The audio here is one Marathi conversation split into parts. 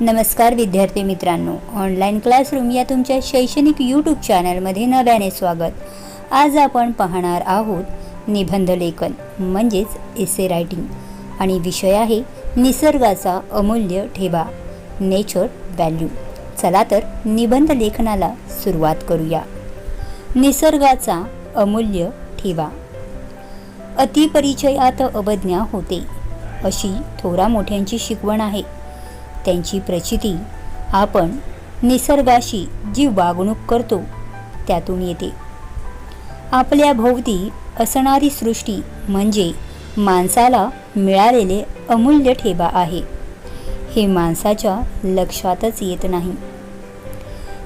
नमस्कार विद्यार्थी मित्रांनो. ऑनलाईन क्लासरूम या तुमच्या शैक्षणिक यूट्यूब चॅनलमध्ये नव्याने स्वागत. आज आपण पाहणार आहोत निबंध लेखन म्हणजेच एसे रायटिंग आणि विषय आहे निसर्गाचा अमूल्य ठेवा नेचर व्हॅल्यू चला तर निबंध लेखनाला सुरुवात करूया. निसर्गाचा अमूल्य ठेवा. अतिपरिचयात अवज्ञा होते. अशी थोरा मोठ्यांची शिकवण आहे. त्यांची प्रचिती. आपण निसर्गाशी जी वागणूक करतो त्यातून येते. आपल्या भोवती असणारी सृष्टी म्हणजे माणसाला मिळालेले अमूल्य ठेवा आहे. हे माणसाच्या लक्षातच येत नाही.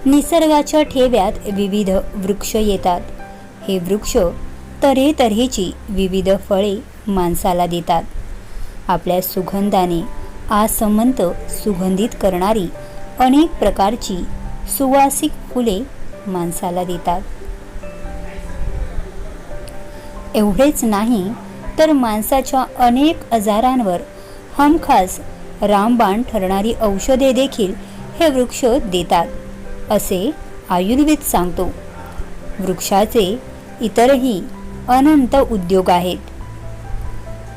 निसर्गाच्या ठेव्यात विविध वृक्ष येतात. हे वृक्ष तऱ्हेतऱ्हेची विविध फळे माणसाला देतात. आपल्या सुगंधाने आसमंत सुगंधित करणारी अनेक प्रकारची सुवासिक फुले माणसाला देतात. एवढेच नाही तर माणसाच्या अनेक आजारांवर हमखास रामबाण ठरणारी औषधे देखील हे वृक्ष देतात असे आयुर्वेद सांगतो. वृक्षाचे इतरही अनंत उद्योग आहेत.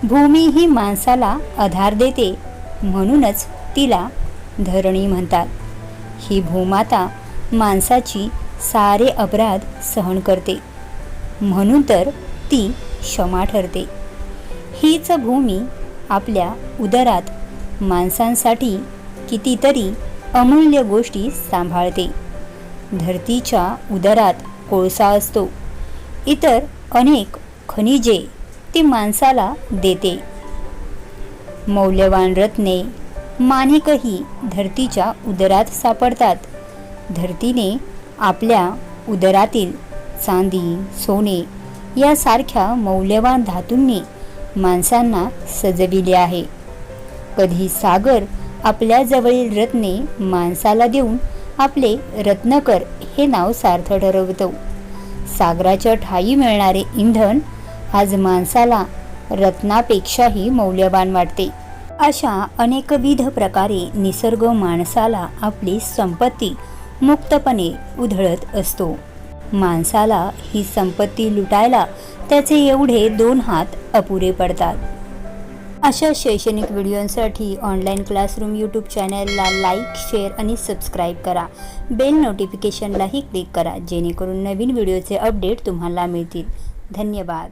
भूमी ही माणसाला आधार देते म्हणूनच तिला धरणी म्हणतात. ही भूमाता माणसाची सारे अपराध सहन करते. म्हणून तर ती क्षमा ठरते. हीच भूमी आपल्या उदरात माणसांसाठी कितीतरी अमूल्य गोष्टी सांभाळते. धरतीच्या उदरात कोळसा असतो. इतर अनेक खनिजे ती माणसाला देते. मौल्यवान रत्ने माणिकही धरतीच्या उदरात सापडतात. धरतीने आपल्या उदरातील चांदी सोने यासारख्या मौल्यवान धातूंनी माणसांना सजविले आहे. कधी सागर आपल्या जवळील रत्ने माणसाला देऊन आपले रत्नकर हे नाव सार्थ ठरवतो. सागराच्या ठाई मिळणारे इंधन आज माणसाला रत्नापेक्षाही मौल्यवान वाटते. अशा अनेकविध प्रकारे निसर्ग माणसाला आपली संपत्ती मुक्तपणे उधळत असतो. माणसाला ही संपत्ती लुटायला त्याचे एवढे दोन हात अपुरे पडतात. अशा शैक्षणिक व्हिडिओंसाठी ऑनलाईन क्लासरूम यूट्यूब चॅनलला लाईक शेअर आणि सबस्क्राईब करा. बेल नोटिफिकेशनलाही क्लिक करा जेणेकरून नवीन व्हिडिओचे अपडेट तुम्हाला मिळतील. धन्यवाद.